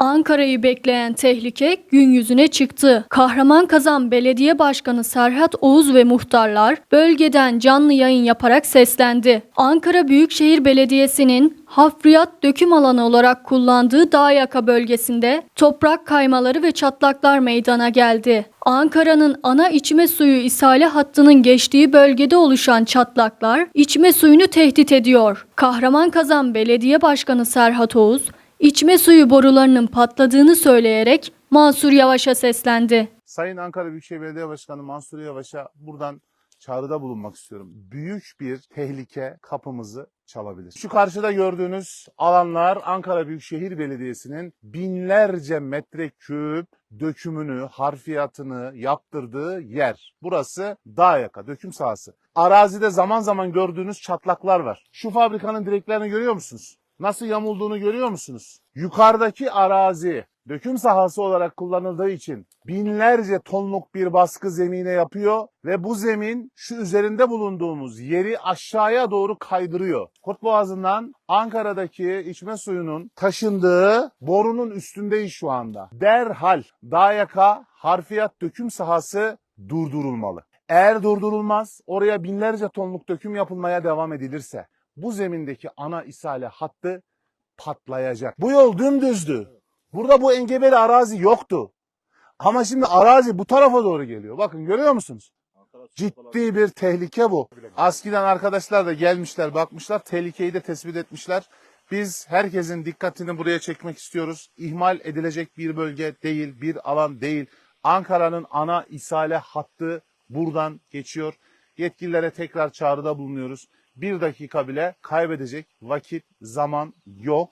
Ankara'yı bekleyen tehlike gün yüzüne çıktı. Kahraman Belediye Başkanı Serhat Oğuz ve muhtarlar bölgeden canlı yayın yaparak seslendi. Ankara Büyükşehir Belediyesi'nin hafriyat döküm alanı olarak kullandığı Dağyaka bölgesinde toprak kaymaları ve çatlaklar meydana geldi. Ankara'nın ana içme suyu ishale hattının geçtiği bölgede oluşan çatlaklar içme suyunu tehdit ediyor. Kahraman Belediye Başkanı Serhat Oğuz, içme suyu borularının patladığını söyleyerek Mansur Yavaş'a seslendi. Sayın Ankara Büyükşehir Belediye Başkanı Mansur Yavaş'a buradan çağrıda bulunmak istiyorum. Büyük bir tehlike kapımızı çalabilir. Şu karşıda gördüğünüz alanlar Ankara Büyükşehir Belediyesi'nin binlerce metreküp dökümünü, harfiyatını yaptırdığı yer. Burası dağ yaka, döküm sahası. Arazide zaman zaman gördüğünüz çatlaklar var. Şu fabrikanın direklerini görüyor musunuz? Nasıl yamulduğunu görüyor musunuz? Yukarıdaki arazi döküm sahası olarak kullanıldığı için binlerce tonluk bir baskı zemine yapıyor ve bu zemin şu üzerinde bulunduğumuz yeri aşağıya doğru kaydırıyor. Kurt Boğazı'ndan Ankara'daki içme suyunun taşındığı borunun üstündeyiz şu anda. Derhal Dağyaka harfiyat döküm sahası durdurulmalı. Eğer durdurulmaz, oraya binlerce tonluk döküm yapılmaya devam edilirse bu zemindeki ana ishale hattı patlayacak. Bu yol dümdüzdü. Burada bu engebeli arazi yoktu. Ama şimdi arazi bu tarafa doğru geliyor. Bakın görüyor musunuz? Ciddi bir tehlike bu. Askiden arkadaşlar da gelmişler, bakmışlar, tehlikeyi de tespit etmişler. Biz herkesin dikkatini buraya çekmek istiyoruz. İhmal edilecek bir bölge değil, bir alan değil. Ankara'nın ana ishale hattı buradan geçiyor. Yetkililere tekrar çağrıda bulunuyoruz. Bir dakika bile kaybedecek vakit, zaman yok.